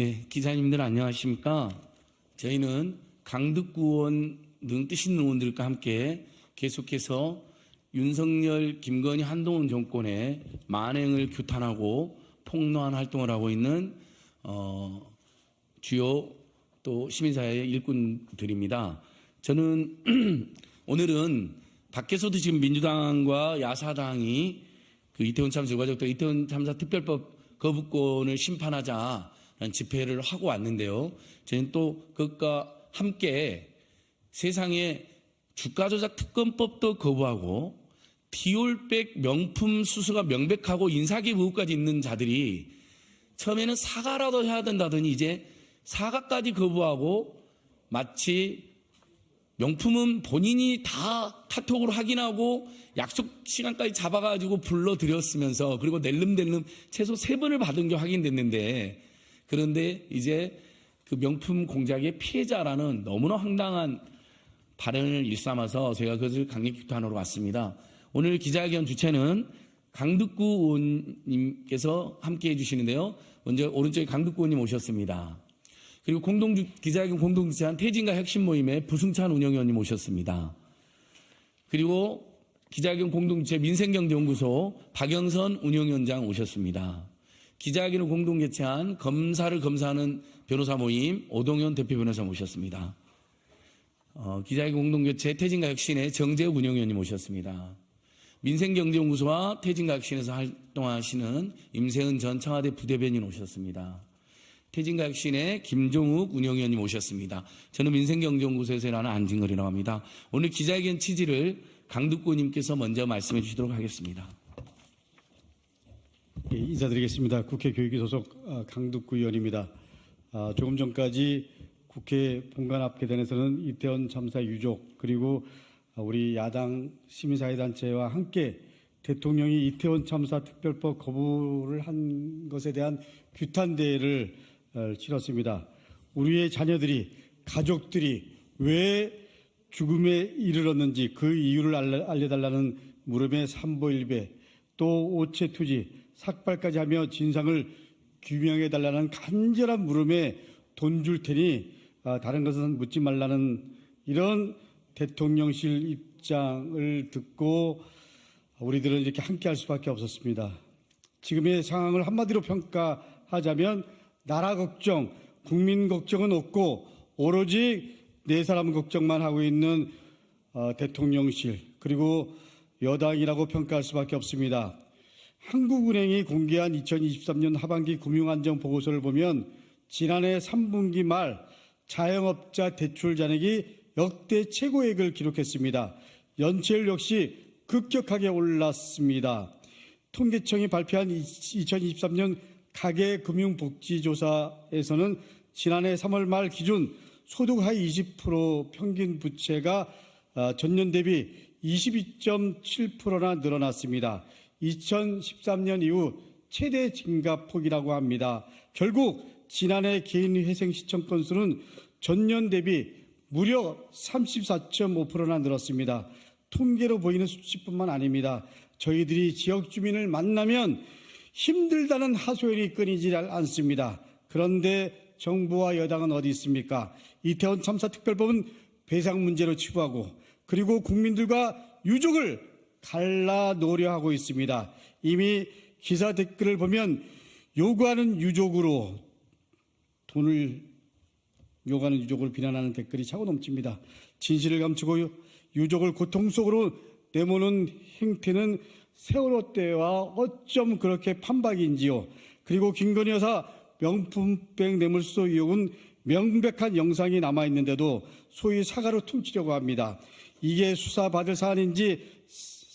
예, 기자님들 안녕하십니까? 저희는 강득구원 등 뜻 있는 의원들과 함께 계속해서 윤석열, 김건희, 한동훈 정권의 만행을 규탄하고 폭로한 활동을 하고 있는 어, 주요 또 시민사회의 일꾼들입니다. 저는 오늘은 밖에서도 지금 민주당과 야사당이 그 이태원 참사 유가족들 이태원 참사 특별법 거부권을 심판하자라는 집회를 하고 왔는데요. 저희는 또 그것과 함께 세상에 주가 조작 특검법도 거부하고 디올백 명품 수수가 명백하고 인사기 의혹까지 있는 자들이 처음에는 사과라도 해야 된다더니 이제 사과까지 거부하고 마치 명품은 본인이 다 카톡으로 확인하고 약속 시간까지 잡아가지고 불러드렸으면서 그리고 낼름낼름 최소 세 번을 받은 게 확인됐는데 그런데 이제 그 명품 공작의 피해자라는 너무나 황당한 발언을 일삼아서 제가 그것을 강력 규탄하러 왔습니다. 오늘 기자회견 주체는 강득구 의원님께서 함께 해주시는데요. 먼저 오른쪽에 강득구 의원님 오셨습니다. 그리고 공동 기자회견 공동 주최한 태진과 혁신 모임의 부승찬 운영위원님 오셨습니다. 그리고 기자회견 공동 주최 민생경제연구소 박영선 운영위원장 오셨습니다. 기자회견을 공동 개최한 검사를 검사하는 변호사 모임 오동현 대표 변호사 모셨습니다. 어, 기자회견 공동 개최 태진과 혁신의 정재욱 운영위원님 오셨습니다. 민생경제연구소와 태진과 혁신에서 활동하시는 임세은 전 청와대 부대변인 오셨습니다. 태진과 혁신의 김종욱 운영위원님 오셨습니다. 저는 민생경제연구소에서 일하는 안진걸이라고 합니다. 오늘 기자회견 취지를 강득구님께서 먼저 말씀해 주시도록 하겠습니다. 예, 인사드리겠습니다. 국회 교육위 소속 아, 강득구 의원입니다. 아, 조금 전까지 국회 본관 앞 계단에서는 이태원 참사 유족 그리고 아, 우리 야당 시민사회단체와 함께 대통령이 이태원 참사 특별법 거부를 한 것에 대한 규탄 대회를 어, 치렀습니다. 우리의 자녀들이 가족들이 왜 죽음에 이르렀는지 그 이유를 알려- 알려달라는 물음에 삼보일배 또 오체투지 삭발까지 하며 진상을 규명해 달라는 간절한 물음에 돈 줄 테니 아, 다른 것은 묻지 말라는 이런 대통령실 입장을 듣고 우리들은 이렇게 함께 할 수밖에 없었습니다. 지금의 상황을 한마디로 평가하자면 나라 걱정, 국민 걱정은 없고 오로지 네 사람 걱정만 하고 있는 어, 대통령실 그리고 여당이라고 평가할 수밖에 없습니다. 한국은행이 공개한 2023년 하반기 금융안정 보고서를 보면 지난해 3분기 말 자영업자 대출 잔액이 역대 최고액을 기록했습니다. 연체율 역시 급격하게 올랐습니다. 통계청이 발표한 2023년 가계금융복지조사에서는 지난해 3월 말 기준 소득 하위 20% 평균 부채가 아, 전년 대비 22.7%나 늘어났습니다. 2013년 이후 최대 증가폭이라고 합니다. 결국 지난해 개인 회생 시청 건수는 전년 대비 무려 34.5%나 늘었습니다. 통계로 보이는 수치뿐만 아닙니다. 저희들이 지역 주민을 만나면 힘들다는 하소연이 끊이지 않습니다. 그런데 정부와 여당은 어디 있습니까? 이태원 참사 특별법은 배상 문제로 치부하고 그리고 국민들과 유족을 갈라놓으려 하고 있습니다. 이미 기사 댓글을 보면 요구하는 유족으로 돈을 요구하는 유족을 비난하는 댓글이 차고 넘칩니다. 진실을 감추고 유족을 고통 속으로 내모는 행태는 세월호 때와 어쩜 그렇게 판박인지요. 그리고 김건희 여사 명품백 뇌물수 의혹은 명백한 영상이 남아 있는데도 소위 사과로 퉁치려고 합니다. 이게 수사받을 사안인지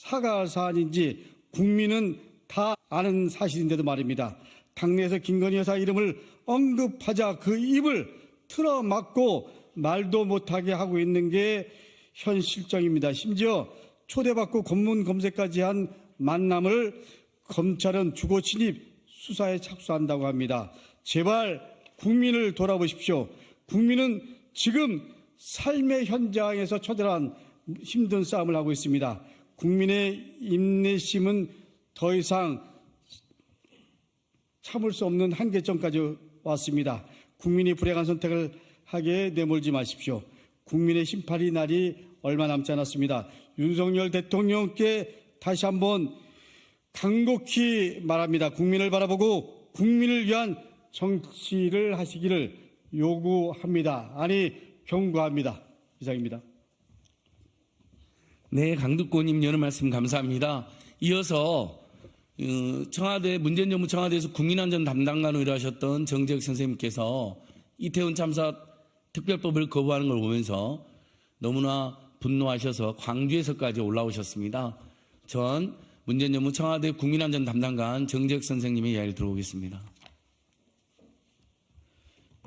사과할 사안인지 국민은 다 아는 사실인데도 말입니다. 당내에서 김건희 여사 이름을 언급하자 그 입을 틀어막고 말도 못하게 하고 있는 게 현 실정입니다. 심지어 초대받고 검문 검색까지 한 만남을 검찰은 주거 침입 수사에 착수한다고 합니다. 제발 국민을 돌아보십시오. 국민은 지금 삶의 현장에서 처절한 힘든 싸움을 하고 있습니다. 국민의 인내심은 더 이상 참을 수 없는 한계점까지 왔습니다. 국민이 불행한 선택을 하게 내몰지 마십시오. 국민의 심판이 날이 얼마 남지 않았습니다. 윤석열 대통령께 다시 한번 강곡히 말합니다. 국민을 바라보고 국민을 위한 정치를 하시기를 요구합니다. 아니 경고합니다. 이상입니다. 네, 강두권님 여러 말씀 감사합니다. 이어서 어, 청와대 문재인 정부 청와대에서 국민안전 담당관으로 일하셨던 정재혁 선생님께서 이태원 참사 특별법을 거부하는 걸 보면서 너무나 분노하셔서 광주에서까지 올라오셨습니다. 전 문재인 정부 청와대 국민안전 담당관 정재혁 선생님의 이야기를 들어보겠습니다.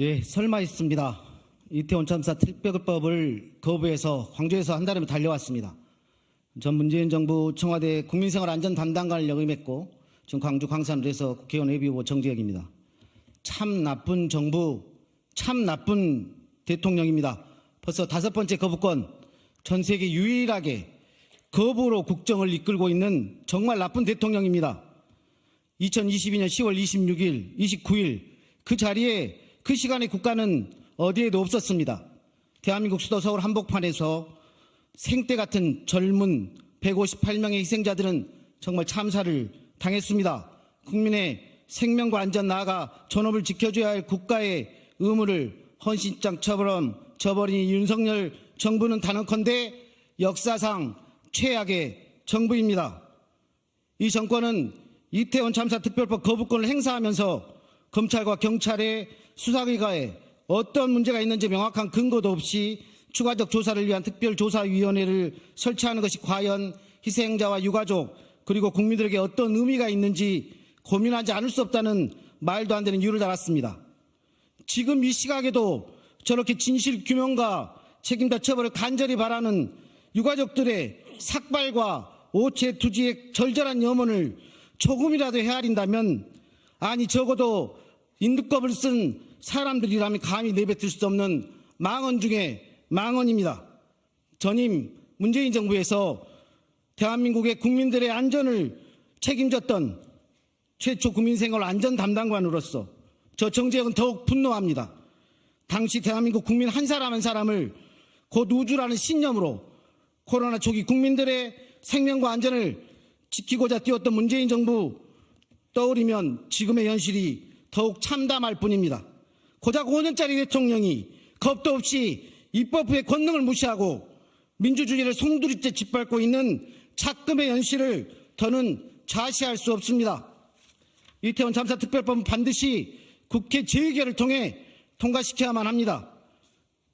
예, 설마 있습니다. 이태원 참사 특별법을 거부해서 광주에서 한 달이면 달려왔습니다. 전 문재인 정부 청와대 국민생활 안전 담당관을 역임했고 지금 광주 광산에서 국회의원 예비후보 정재혁입니다. 참 나쁜 정부, 참 나쁜 대통령입니다. 벌써 다섯 번째 거부권, 전 세계 유일하게 거부로 국정을 이끌고 있는 정말 나쁜 대통령입니다. 2022년 10월 26일, 29일 그 자리에 그 시간에 국가는 어디에도 없었습니다. 대한민국 수도 서울 한복판에서 생때 같은 젊은 158명의 희생자들은 정말 참사를 당했습니다. 국민의 생명과 안전 나아가 존엄을 지켜줘야 할 국가의 의무를 헌신장처럼 저버린 윤석열 정부는 단언컨대 역사상 최악의 정부입니다. 이 정권은 이태원 참사 특별법 거부권을 행사하면서 검찰과 경찰의 수사기관에 어떤 문제가 있는지 명확한 근거도 없이 추가적 조사를 위한 특별조사위원회를 설치하는 것이 과연 희생자와 유가족 그리고 국민들에게 어떤 의미가 있는지 고민하지 않을 수 없다는 말도 안 되는 이유를 달았습니다. 지금 이 시각에도 저렇게 진실 규명과 책임자 처벌을 간절히 바라는 유가족들의 삭발과 오체 투지의 절절한 염원을 조금이라도 헤아린다면 아니 적어도 인두껍을 쓴 사람들이라면 감히 내뱉을 수 없는 망언 중에 망언입니다. 전임 문재인 정부에서 대한민국의 국민들의 안전을 책임졌던 최초 국민생활 안전 담당관으로서 저 정재혁은 더욱 분노합니다. 당시 대한민국 국민 한 사람 한 사람을 곧 우주라는 신념으로 코로나 초기 국민들의 생명과 안전을 지키고자 뛰었던 문재인 정부 떠오르면 지금의 현실이 더욱 참담할 뿐입니다. 고작 5년짜리 대통령이 겁도 없이 입법부의 권능을 무시하고 민주주의를 송두리째 짓밟고 있는 착금의 현실을 더는 좌시할 수 없습니다. 이태원 참사 특별법은 반드시 국회 재의결을 통해 통과시켜야만 합니다.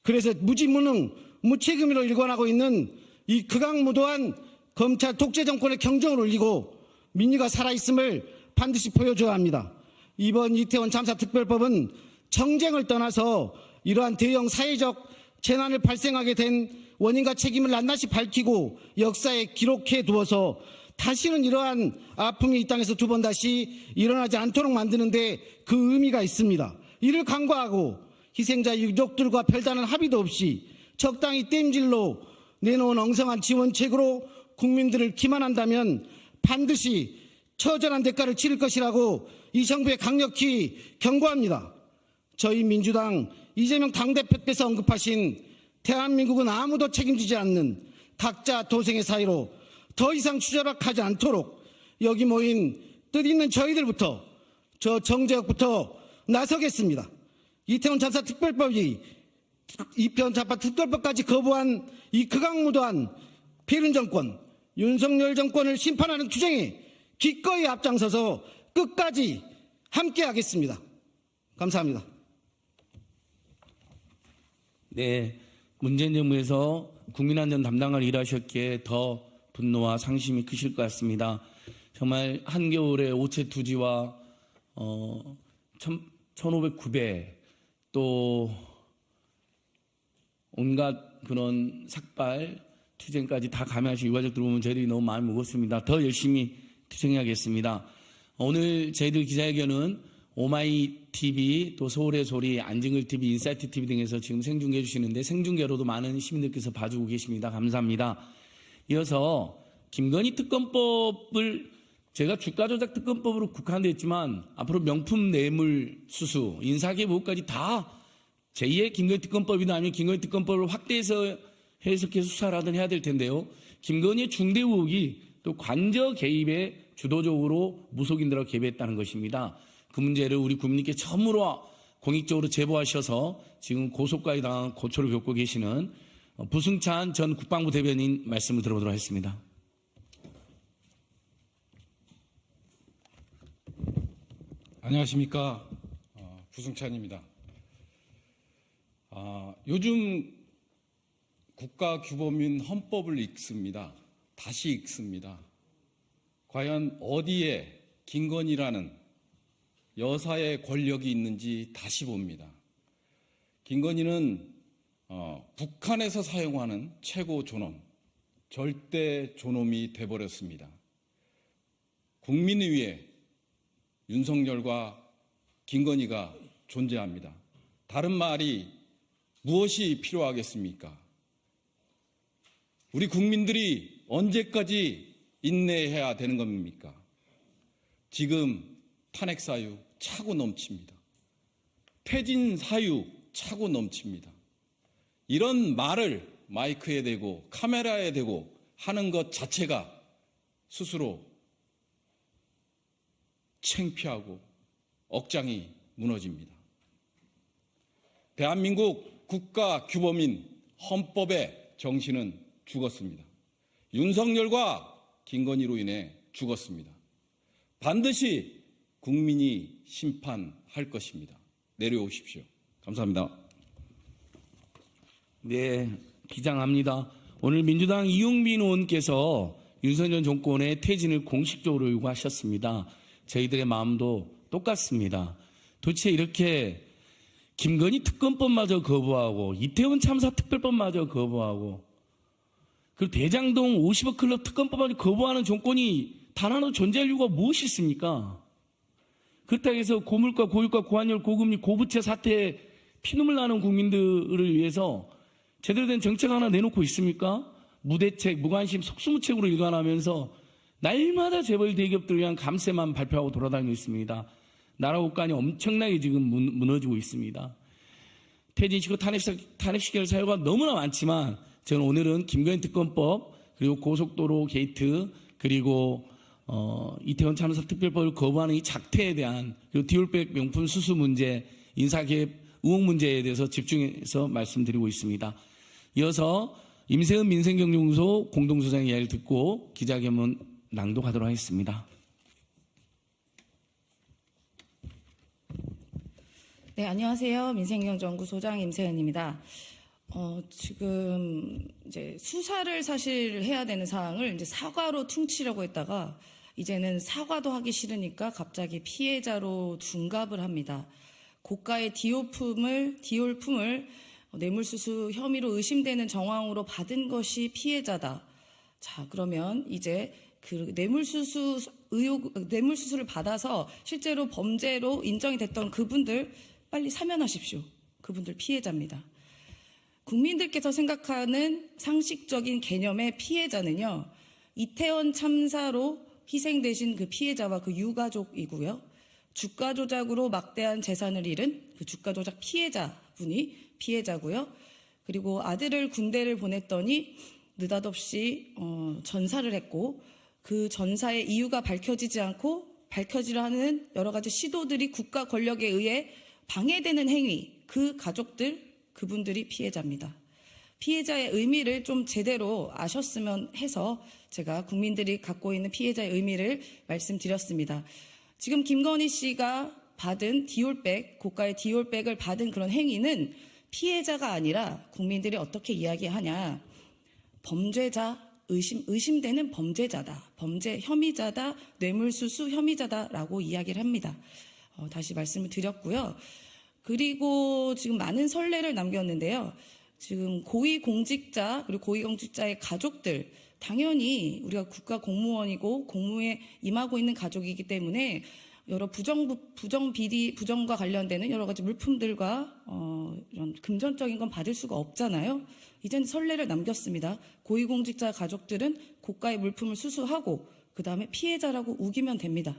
그래서 무지무능, 무책임으로 일관하고 있는 이 극악무도한 검찰 독재 정권의 경정을 울리고 민의가 살아있음을 반드시 보여줘야 합니다. 이번 이태원 참사 특별법은 정쟁을 떠나서 이러한 대형 사회적 재난을 발생하게 된 원인과 책임을 낱낱이 밝히고 역사에 기록해 두어서 다시는 이러한 아픔이 이 땅에서 두 번 다시 일어나지 않도록 만드는데 그 의미가 있습니다. 이를 간과하고 희생자 유족들과 별다른 합의도 없이 적당히 땜질로 내놓은 엉성한 지원책으로 국민들을 기만한다면 반드시 처절한 대가를 치를 것이라고 이 정부에 강력히 경고합니다. 저희 민주당 이재명 당대표께서 언급하신 대한민국은 아무도 책임지지 않는 각자 도생의 사이로 더 이상 추저락하지 않도록 여기 모인 뜻 있는 저희들부터 저 정재혁부터 나서겠습니다. 이태원 참사 특별법이 이태원 참사 특별법까지 거부한 이 극악무도한 패륜 정권 윤석열 정권을 심판하는 투쟁에 기꺼이 앞장서서 끝까지 함께하겠습니다. 감사합니다. 네, 문재인 정부에서 국민안전 담당을 일하셨기에 더 분노와 상심이 크실 것 같습니다. 정말 한겨울에 오체 투지와 어, 1500구배 또 온갖 그런 삭발 투쟁까지 다 감행하신 유가족들 보면 저희들이 너무 마음이 무겁습니다. 더 열심히 투쟁해야겠습니다. 오늘 저희들 기자회견은 오마이 TV 또 서울의 소리 안진글 TV 인사이트 TV 등에서 지금 생중계 해 주시는데 생중계로도 많은 시민들께서 봐주고 계십니다. 감사합니다. 이어서 김건희 특검법을 제가 주가 조작 특검법으로 국한됐지만 앞으로 명품 뇌물 수수, 인사개보까지 다 제2의 김건희 특검법이나 아니면 김건희 특검법을 확대해서 해석해서 수사를 하든 해야 될 텐데요. 김건희의 중대 의혹이 또 관저 개입에 주도적으로 무속인들하고 개입했다는 것입니다. 그 문제를 우리 국민께 처음으로 공익적으로 제보하셔서 지금 고소까지 당한 고초를 겪고 계시는 부승찬 전 국방부 대변인 말씀을 들어보도록 하겠습니다. 안녕하십니까. 어, 부승찬입니다. 아, 요즘 국가 규범인 헌법을 읽습니다. 다시 읽습니다. 과연 어디에 김건희라는 여사의 권력이 있는지 다시 봅니다. 김건희는 어, 북한에서 사용하는 최고 존엄, 절대 존엄이 돼버렸습니다. 국민을 위해 윤석열과 김건희가 존재합니다. 다른 말이 무엇이 필요하겠습니까? 우리 국민들이 언제까지 인내해야 되는 겁니까? 지금 탄핵 사유 차고 넘칩니다. 퇴진 사유 차고 넘칩니다. 이런 말을 마이크에 대고 카메라에 대고 하는 것 자체가 스스로 창피하고 억장이 무너집니다. 대한민국 국가 규범인 헌법의 정신은 죽었습니다. 윤석열과 김건희로 인해 죽었습니다. 반드시 국민이 심판할 것입니다. 내려오십시오. 감사합니다. 네, 기장합니다. 오늘 민주당 이용민 의원께서 윤석열 정권의 퇴진을 공식적으로 요구하셨습니다. 저희들의 마음도 똑같습니다. 도대체 이렇게 김건희 특검법마저 거부하고 이태원 참사 특별법마저 거부하고 그리고 대장동 50억 클럽 특검법마저 거부하는 정권이 단 하나 존재할 이유가 무엇이 있습니까? 그렇다고 해서 고물가, 고유가, 고환율, 고금리, 고부채 사태에 피눈물 나는 국민들을 위해서 제대로 된 정책 하나 내놓고 있습니까? 무대책, 무관심, 속수무책으로 일관하면서 날마다 재벌 대기업들 위한 감세만 발표하고 돌아다니고 있습니다. 나라 국간이 엄청나게 지금 문- 무너지고 있습니다. 퇴진시키고 탄핵, 탄핵시킬 사유가 너무나 많지만 저는 오늘은 김건희 특검법 그리고 고속도로 게이트 그리고 어, 이태원 참사 특별법을 거부하는 이 작태에 대한 그리고 디올백 명품 수수 문제, 인사개입 의혹 문제에 대해서 집중해서 말씀드리고 있습니다. 이어서 임세은 민생경영소 공동소장 이야기를 듣고 기자회견 낭독하도록 하겠습니다. 네, 안녕하세요. 민생경정구소장 임세은입니다. 어, 지금 이제 수사를 사실 해야 되는 사항을 이제 사과로 퉁치려고 했다가 이제는 사과도 하기 싫으니까 갑자기 피해자로 둔갑을 합니다. 고가의 디올품을 디올품을 뇌물수수 혐의로 의심되는 정황으로 받은 것이 피해자다. 자, 그러면 이제 그 뇌물수수 의혹, 뇌물수수를 받아서 실제로 범죄로 인정이 됐던 그분들 빨리 사면하십시오. 그분들 피해자입니다. 국민들께서 생각하는 상식적인 개념의 피해자는요, 이태원 참사로 희생되신 그 피해자와 그 유가족이고요. 주가 조작으로 막대한 재산을 잃은 그 주가 조작 피해자분이 피해자고요. 그리고 아들을 군대를 보냈더니 느닷없이 어, 전사를 했고 그 전사의 이유가 밝혀지지 않고 밝혀지려 하는 여러 가지 시도들이 국가 권력에 의해 방해되는 행위, 그 가족들, 그분들이 피해자입니다. 피해자의 의미를 좀 제대로 아셨으면 해서 제가 국민들이 갖고 있는 피해자의 의미를 말씀드렸습니다. 지금 김건희 씨가 받은 디올백, 고가의 디올백을 받은 그런 행위는 피해자가 아니라 국민들이 어떻게 이야기하냐. 범죄자, 의심, 의심되는 범죄자다. 범죄 혐의자다. 뇌물수수 혐의자다라고 이야기를 합니다. 어, 다시 말씀을 드렸고요. 그리고 지금 많은 선례를 남겼는데요. 지금 고위공직자 그리고 고위공직자의 가족들 당연히 우리가 국가 공무원이고 공무에 임하고 있는 가족이기 때문에 여러 부정 부정 비리 부정과 관련되는 여러 가지 물품들과 어, 이런 금전적인 건 받을 수가 없잖아요. 이젠 선례를 남겼습니다. 고위공직자 가족들은 고가의 물품을 수수하고 그 다음에 피해자라고 우기면 됩니다.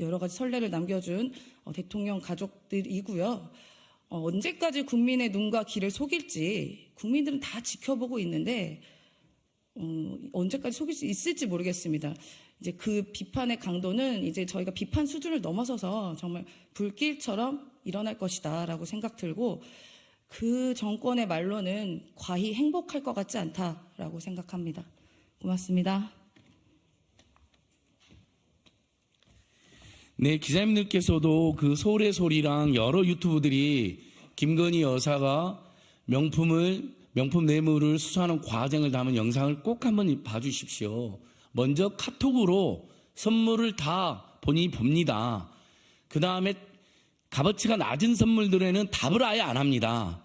여러 가지 선례를 남겨준 어, 대통령 가족들이고요. 어, 언제까지 국민의 눈과 귀를 속일지 국민들은 다 지켜보고 있는데 어, 언제까지 속일 수 있을지 모르겠습니다. 이제 그 비판의 강도는 이제 저희가 비판 수준을 넘어서서 정말 불길처럼 일어날 것이다라고 생각 들고 그 정권의 말로는 과히 행복할 것 같지 않다라고 생각합니다. 고맙습니다. 네, 기자님들께서도 그 서울의 소리랑 여러 유튜브들이 김건희 여사가 명품을 명품 뇌물을 수수하는 과정을 담은 영상을 꼭 한번 봐주십시오. 먼저 카톡으로 선물을 다 본인이 봅니다. 그 다음에 값어치가 낮은 선물들에는 답을 아예 안 합니다.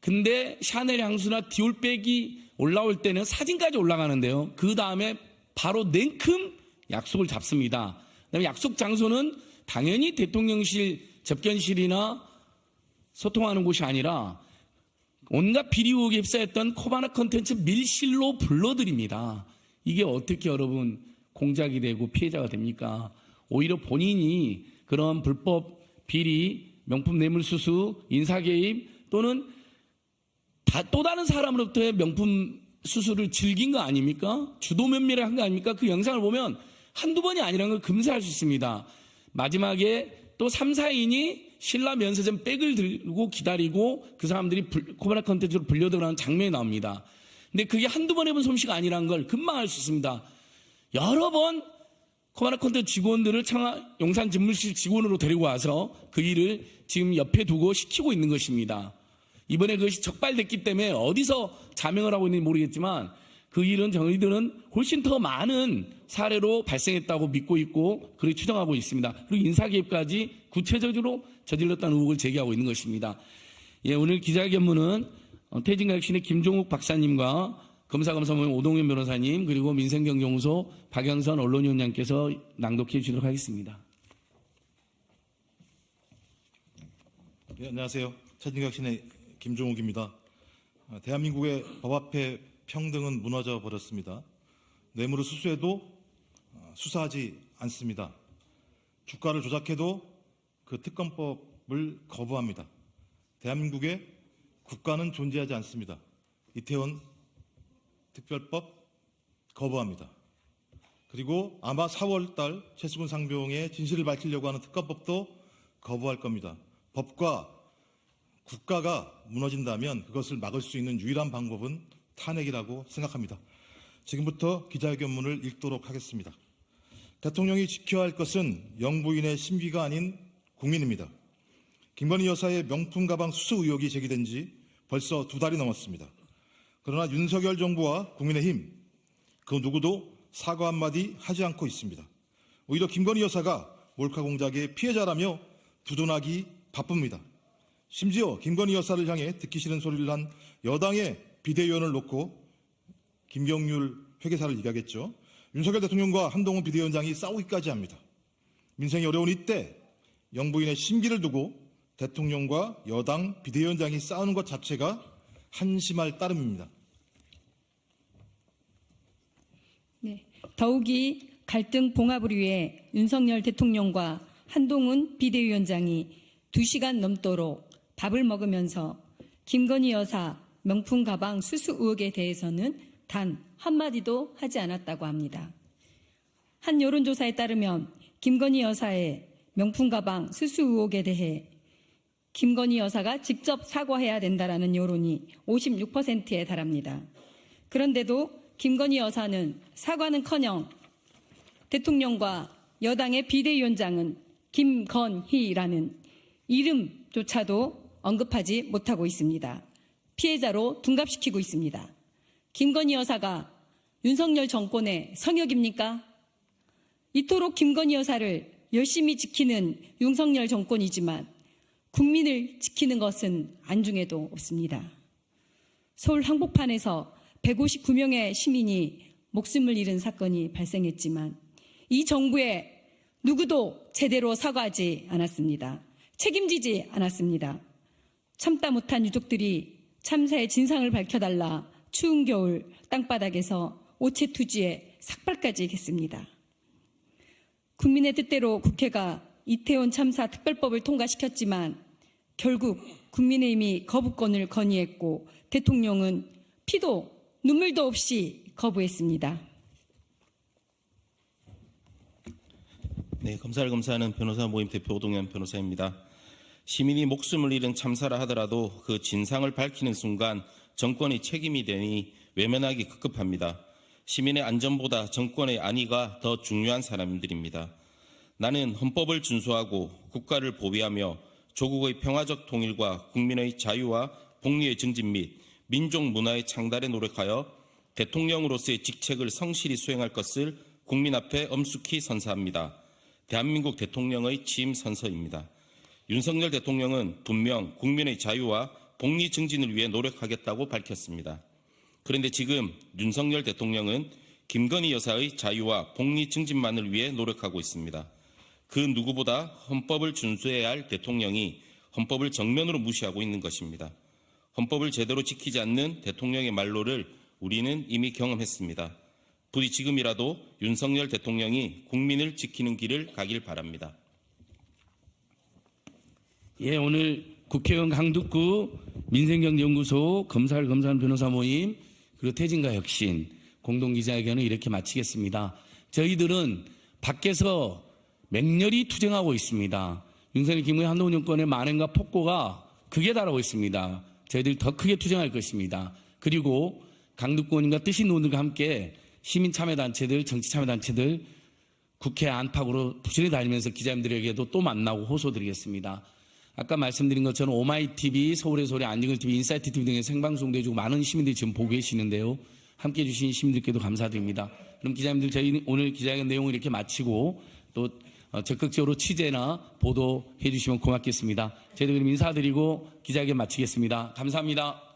근데 샤넬 향수나 디올백이 올라올 때는 사진까지 올라가는데요. 그 다음에 바로 냉큼 약속을 잡습니다. 그다음에 약속 장소는 당연히 대통령실 접견실이나 소통하는 곳이 아니라 온갖 비리 의혹에 휩싸였던 코바나 컨텐츠 밀실로 불러드립니다. 이게 어떻게 여러분 공작이 되고 피해자가 됩니까? 오히려 본인이 그런 불법 비리, 명품 뇌물 수수, 인사 개입 또는 다, 또 다른 사람으로부터의 명품 수수를 즐긴 거 아닙니까? 주도 면밀을 한 거 아닙니까? 그 영상을 보면 한두 번이 아니라는 걸 금세할 수 있습니다. 마지막에 또 3, 4인이 신라 면세점 백을 들고 기다리고 그 사람들이 불- 코바나 컨텐츠로 불려 들어가는 장면이 나옵니다. 근데 그게 한두 번 해본 솜씨가 아니라는 걸 금방 알 수 있습니다. 여러 번 코바나 컨텐츠 직원들을 청하 용산 집무실 직원으로 데리고 와서 그 일을 지금 옆에 두고 시키고 있는 것입니다. 이번에 그것이 적발됐기 때문에 어디서 자명을 하고 있는지 모르겠지만 그 일은 저희들은 훨씬 더 많은 사례로 발생했다고 믿고 있고 그렇게 추정하고 있습니다. 그리고 인사개입까지 구체적으로 저질렀다는 의혹을 제기하고 있는 것입니다. 예, 오늘 기자회견문은 어, 태진과혁신의 김종욱 박사님과 검사검사모임 오동현 변호사님 그리고 민생경정우소 박영선 언론위원장께서 낭독해 주도록 하겠습니다. 네, 안녕하세요. 차진각신의 김종욱입니다. 아, 대한민국의 법 앞에 평등은 무너져 버렸습니다. 뇌물을 수수해도 아, 수사하지 않습니다. 주가를 조작해도 그 특검법을 거부합니다. 대한민국에 국가는 존재하지 않습니다. 이태원 특별법 거부합니다. 그리고 아마 4월 달 최수근 상병의 진실을 밝히려고 하는 특검법도 거부할 겁니다. 법과 국가가 무너진다면 그것을 막을 수 있는 유일한 방법은 탄핵이라고 생각합니다. 지금부터 기자회견문을 읽도록 하겠습니다. 대통령이 지켜야 할 것은 영부인의 심기가 아닌 국민입니다. 김건희 여사의 명품 가방 수수 의혹이 제기된 지 벌써 두 달이 넘었습니다. 그러나 윤석열 정부와 국민의힘 그 누구도 사과 한마디 하지 않고 있습니다. 오히려 김건희 여사가 몰카 공작의 피해자라며 두둔하기 바쁩니다. 심지어 김건희 여사를 향해 듣기 싫은 소리를 한 여당의 비대위원을 놓고 김경률 회계사를 얘기하겠죠. 윤석열 대통령과 한동훈 비대위원장이 싸우기까지 합니다. 민생이 어려운 이때 영부인의 심기를 두고 대통령과 여당 비대위원장이 싸우는 것 자체가 한심할 따름입니다. 네, 더욱이 갈등 봉합을 위해 윤석열 대통령과 한동훈 비대위원장이 2시간 넘도록 밥을 먹으면서 김건희 여사 명품 가방 수수 의혹에 대해서는 단 한마디도 하지 않았다고 합니다. 한 여론조사에 따르면 김건희 여사의 명품 가방 수수 의혹에 대해 김건희 여사가 직접 사과해야 된다라는 여론이 56%에 달합니다. 그런데도 김건희 여사는 사과는커녕 대통령과 여당의 비대위원장은 김건희라는 이름조차도 언급하지 못하고 있습니다. 피해자로 둔갑시키고 있습니다. 김건희 여사가 윤석열 정권의 성역입니까? 이토록 김건희 여사를 열심히 지키는 윤석열 정권이지만 국민을 지키는 것은 안중에도 없습니다. 서울 한복판에서 159명의 시민이 목숨을 잃은 사건이 발생했지만 이 정부에 누구도 제대로 사과하지 않았습니다. 책임지지 않았습니다. 참다 못한 유족들이 참사의 진상을 밝혀달라 추운 겨울 땅바닥에서 오체투지에 삭발까지 했습니다. 국민의 뜻대로 국회가 이태원 참사 특별법을 통과시켰지만 결국 국민의힘이 거부권을 건의했고 대통령은 피도 눈물도 없이 거부했습니다. 네, 검사를 검사하는 변호사 모임 대표 오동현 변호사입니다. 시민이 목숨을 잃은 참사라 하더라도 그 진상을 밝히는 순간 정권의 책임이 되니 외면하기 급급합니다. 시민의 안전보다 정권의 안위가 더 중요한 사람들입니다. 나는 헌법을 준수하고 국가를 보위하며 조국의 평화적 통일과 국민의 자유와 복리의 증진 및 민족 문화의 창달에 노력하여 대통령으로서의 직책을 성실히 수행할 것을 국민 앞에 엄숙히 선사합니다. 대한민국 대통령의 취임 선서입니다. 윤석열 대통령은 분명 국민의 자유와 복리 증진을 위해 노력하겠다고 밝혔습니다. 그런데 지금 윤석열 대통령은 김건희 여사의 자유와 복리 증진만을 위해 노력하고 있습니다. 그 누구보다 헌법을 준수해야 할 대통령이 헌법을 정면으로 무시하고 있는 것입니다. 헌법을 제대로 지키지 않는 대통령의 말로를 우리는 이미 경험했습니다. 부디 지금이라도 윤석열 대통령이 국민을 지키는 길을 가길 바랍니다. 예, 오늘 국회의원 강북구 민생경제연구소 검사를 검사하는 변호사 모임 그리고 태진과 혁신 공동기자회견을 이렇게 마치겠습니다. 저희들은 밖에서 맹렬히 투쟁하고 있습니다. 윤석열 김의 한동훈 정권의 만행과 폭고가 극에 달하고 있습니다. 저희들 더 크게 투쟁할 것입니다. 그리고 강북구원님과 뜻 있는 분들과 함께 시민참여단체들, 정치참여단체들 국회 안팎으로 부지런히 다니면서 기자님들에게도 또 만나고 호소드리겠습니다. 아까 말씀드린 것처럼 오마이TV, 서울의 소리, 안진걸TV, 인사이트TV 등의 생방송도 해주고 많은 시민들이 지금 보고 계시는데요. 함께 해 주신 시민들께도 감사드립니다. 그럼 기자님들 저희 오늘 기자회견 내용을 이렇게 마치고 또 어, 적극적으로 취재나 보도해 주시면 고맙겠습니다. 저희들 그럼 인사드리고 기자회견 마치겠습니다. 감사합니다.